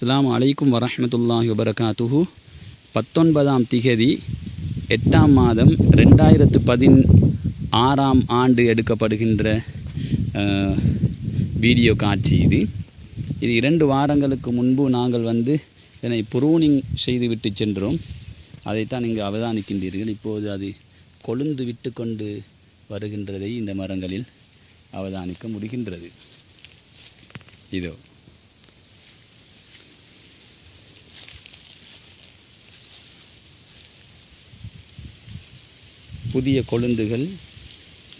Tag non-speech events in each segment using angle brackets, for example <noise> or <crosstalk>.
அஸ்லாம் அலைக்கும் வரஹ்மத்துல்லாஹி வபரகாத்துஹு. பத்தொன்பதாம் திகதி எட்டாம் மாதம் ரெண்டாயிரத்து பதின் ஆறாம் ஆண்டு எடுக்கப்படுகின்ற வீடியோ காட்சி இது. இது இரண்டு வாரங்களுக்கு முன்பு நாங்கள் வந்து இதனை ப்ரூனிங் செய்துவிட்டு சென்றோம். அதைத்தான் இங்கு அவதானிக்கின்றீர்கள். இப்போது அது கொழுந்து விட்டு கொண்டு வருகின்றதை இந்த மரங்களில் அவதானிக்க முடிகின்றது. இதோ. புதிய கொழுந்துகள்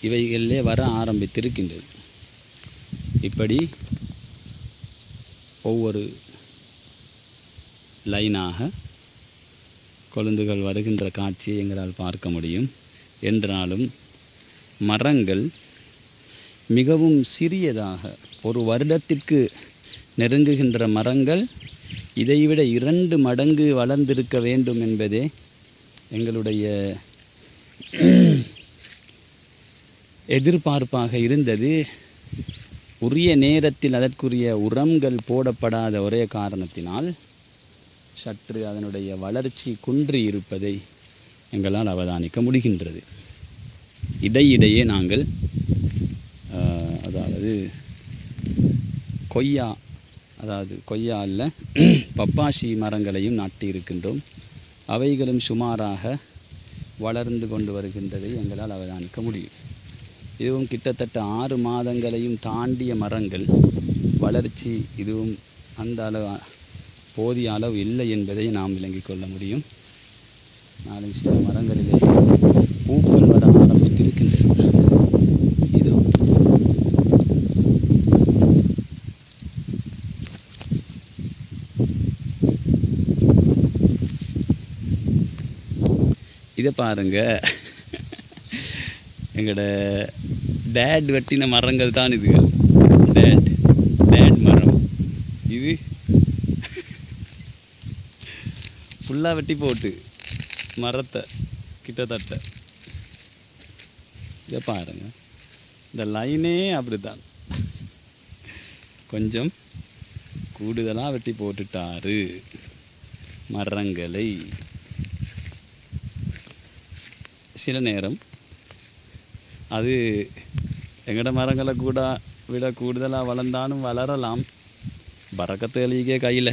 இவைகளிலே வர ஆரம்பித்திருக்கின்றது. இப்படி ஒவ்வொரு லைனாக கொழுந்துகள் வருகின்ற காட்சியை எங்களால் பார்க்க முடியும். என்றாலும் மரங்கள் மிகவும் சிறியதாக ஒரு வருடத்திற்கு நெருங்குகின்ற மரங்கள் இதைவிட இரண்டு மடங்கு வளர்ந்திருக்க வேண்டும் என்பதே எங்களுடைய <clears throat> எதிர்பார்ப்பாக இருந்தது. உரிய நேரத்தில் அதற்குரிய உரங்கள் போடப்படாத ஒரே காரணத்தினால் சற்று அதனுடைய வளர்ச்சி குன்றி இருப்பதை எங்களால் அவதானிக்க முடிகின்றது. இடையிடையே நாங்கள் அதாவது கொய்யா அதாவது கொய்யா அல்ல <clears throat> பப்பாசி மரங்களையும் நாட்டி இருக்கின்றோம் அவைகளும் சுமாராக வளர்ந்து கொண்டு வருகின்றதை எங்களால் அவதானிக்க முடியும். இதுவும் கிட்டத்தட்ட ஆறு மாதங்களையும் தாண்டிய மரங்கள் வளர்ச்சி இதுவும் அந்த அளவு போதிய அளவு இல்லை என்பதை நாம் விளங்கிக் கொள்ள முடியும். நாளை சில மரங்களிலே பூக்கள் வர ஆரம்பித்திருக்கின்றன இது இதை பாருங்க. எங்களோட டேட் வெட்டின மரங்கள் தான் இது. டேட் டேட் மரம். இது ஃபுல்லாக வெட்டி போட்டு மரத்தை கிட்டத்தட்ட. இதை பாருங்க. இந்த லைனே அப்படித்தான். கொஞ்சம் கூடுதலாக வெட்டி போட்டுட்டாரு. மரங்களை. சில நேரம் அது எங்கட மரங்களை கூட விட கூடுதலாக வளர்ந்தாலும் வளரலாம். பறக்கத்து எழுதிக்கே கையில்.